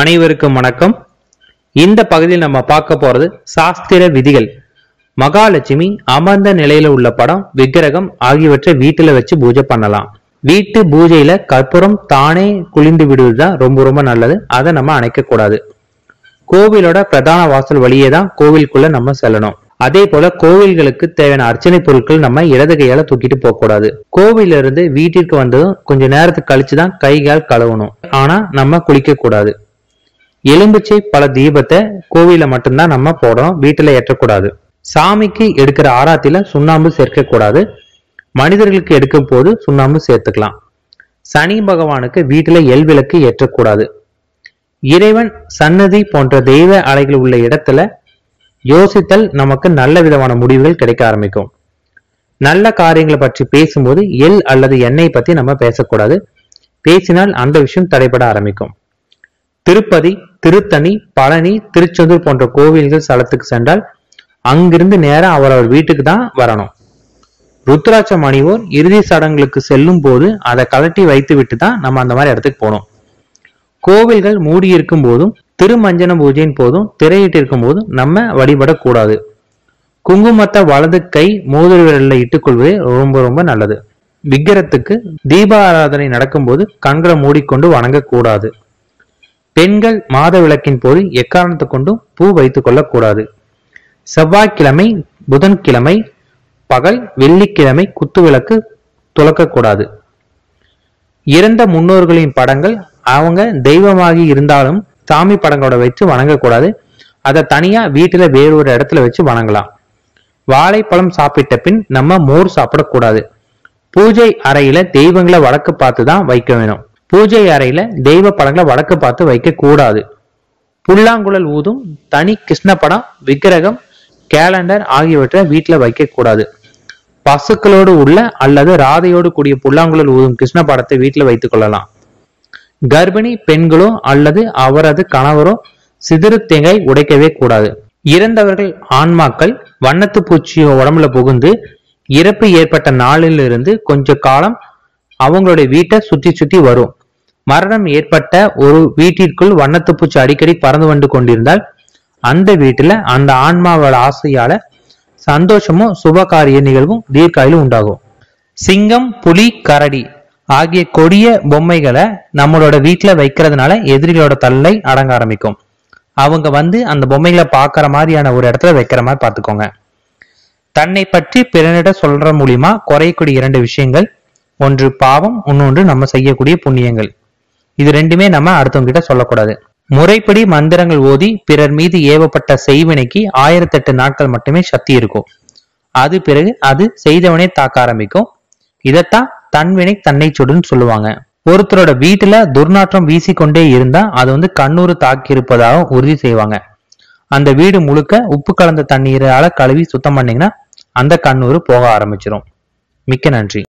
அனைவருக்கும் வணக்கம். இந்த பகுதியில் நம்ம பார்க்க போறது சாஸ்திர விதிகள். மகாலட்சுமி அமர்ந்த நிலையில உள்ள படம் விக்கிரகம் ஆகியவற்றை வீட்டுல வச்சு பூஜை பண்ணலாம். வீட்டு பூஜையில கற்பூரம் தானே குளிந்து விடுவதுதான் ரொம்ப ரொம்ப நல்லது. அதை நம்ம அணைக்க கூடாது கோவிலோட பிரதான வாசல் வழியே தான் கோவிலுக்குள்ள நம்ம செல்லணும். அதே போல கோவில்களுக்கு தேவையான அர்ச்சனை பொருட்கள் நம்ம இடது கையால தூக்கிட்டு போக கூடாது கோவில இருந்து வீட்டிற்கு வந்ததும் கொஞ்ச நேரத்துக்கு கழிச்சு தான் கை கால் கழுவணும். ஆனா நம்ம குளிக்க கூடாது எலும்பிச்சை பல தீபத்தை கோவில மட்டும்தான் நம்ம போடணும் வீட்டுல ஏற்றக்கூடாது. சாமிக்கு எடுக்கிற ஆராத்தில சுண்ணாம்பு சேர்க்க கூடாது மனிதர்களுக்கு எடுக்கும் போது சுண்ணாம்பு சேர்த்துக்கலாம். சனி பகவானுக்கு வீட்டுல எல் விளக்கு ஏற்றக்கூடாது. இறைவன் சன்னதி போன்ற தெய்வ அலைகள் உள்ள இடத்துல யோசித்தல் நமக்கு நல்ல விதமான முடிவுகள் கிடைக்க ஆரம்பிக்கும். நல்ல காரியங்களை பற்றி பேசும்போது எள் அல்லது எண்ணெய் பத்தி நம்ம பேசக்கூடாது. பேசினால் அந்த விஷயம் தடைபட ஆரம்பிக்கும். திருப்பதி திருத்தணி பழனி திருச்செந்தூர் போன்ற கோவில்கள் ஸ்தலத்துக்கு சென்றால் அங்கிருந்து நேரம் அவரவர் வீட்டுக்கு தான் வரணும். ருத்ராட்சம் அணிவோர் இறுதி சடங்குகளுக்கு செல்லும் போது அதை கழட்டி வைத்து விட்டு தான் நம்ம அந்த மாதிரி இடத்துக்கு போகணும். கோவில்கள் மூடி இருக்கும் போதும் திருமஞ்சன பூஜையின் போதும் திரையிட்டிருக்கும் போதும் நம்ம வழிபடக்கூடாது. குங்குமத்தை வலது கை மோதிர விரலில் இட்டுக்கொள்வதே ரொம்ப ரொம்ப நல்லது. விக்கிரத்துக்கு தீப ஆராதனை நடக்கும்போது கண்களை மூடிக்கொண்டு வணங்கக்கூடாது. பெண்கள் மாத விளக்கின் போது எக்காரணத்தை கொண்டும் பூ வைத்துக் கொள்ளக்கூடாது. செவ்வாய்க்கிழமை புதன்கிழமை பகல் வெள்ளிக்கிழமை குத்துவிளக்கு துலக்கக்கூடாது. இறந்த முன்னோர்களின் படங்கள் அவங்க தெய்வமாகி இருந்தாலும் சாமி படங்களோட வச்சு வணங்கக்கூடாது. அதை தனியா வீட்டுல வேறொரு இடத்துல வச்சு வணங்கலாம். வாழைப்பழம் சாப்பிட்ட பின் நம்ம மோர் சாப்பிடக்கூடாது. பூஜை அறையில தெய்வங்களை வழக்கு பார்த்து தான் வைக்க வேணும். பூஜை அறையில தெய்வ படங்களை வடக்கு பார்த்து வைக்க கூடாது புல்லாங்குழல் ஊதும் தனி கிருஷ்ண படம் விக்கிரகம் கேலண்டர் ஆகியவற்றை வீட்டில் வைக்க கூடாது பசுக்களோடு உள்ள அல்லது ராதையோடு கூடிய புல்லாங்குழல் ஊதும் கிருஷ்ண படத்தை வீட்டில் வைத்துக் கொள்ளலாம். கர்ப்பிணி பெண்களோ அல்லது அவரது கணவரோ சிதறு தேங்காய் உடைக்கவே கூடாது. இறந்தவர்கள் ஆன்மாக்கள் வண்ணத்து பூச்சியோ உடம்புல புகுந்து இறப்பு ஏற்பட்ட நாளிலிருந்து கொஞ்ச காலம் அவங்களுடைய வீட்டை சுத்தி சுத்தி வரும். மரணம் ஏற்பட்ட ஒரு வீட்டிற்குள் வண்ணத்து பூச்சி அடிக்கடி பறந்து வந்து கொண்டிருந்தால் அந்த வீட்டுல அந்த ஆன்மாவோட ஆசையால சந்தோஷமும் சுபகாரிய நிகழ்வும் தீர்க்காயிலும் உண்டாகும். சிங்கம் புலி கரடி ஆகிய கொடிய பொம்மைகளை நம்மளோட வீட்டுல வைக்கிறதுனால எதிரிகளோட தள்ளை அடங்க ஆரம்பிக்கும். அவங்க வந்து அந்த பொம்மைகளை பார்க்குற மாதிரியான ஒரு இடத்துல வைக்கிற மாதிரி பார்த்துக்கோங்க. தன்னை பற்றி பிறனிட சொல்ற மூலியமா குறையக்கூடிய இரண்டு விஷயங்கள். ஒன்று பாவம் இன்னொன்று நம்ம செய்யக்கூடிய புண்ணியங்கள். இது ரெண்டுமே நம்ம அடுத்தவங்க கிட்ட சொல்லக்கூடாது. முறைப்படி மந்திரங்கள் ஓதி பிறர் மீது ஏவப்பட்ட செய்வினைக்கு ஆயிரத்தெட்டு நாட்கள் மட்டுமே சக்தி இருக்கும். அது பிறகு அது செய்தவனே தாக்க ஆரம்பிக்கும். இதைத்தான் தன்வினை தன்னை சுடுன்னு சொல்லுவாங்க. ஒருத்தரோட வீட்டுல துர்நாற்றம் வீசிக்கொண்டே இருந்தா அது வந்து கண்ணூறு தாக்கி இருப்பதாக உறுதி செய்வாங்க. அந்த வீடு முழுக்க உப்பு கலந்த தண்ணீரால கழுவி சுத்தம் பண்ணீங்கன்னா அந்த கண்ணூறு போக ஆரம்பிச்சிடும் மிக்க நன்றி.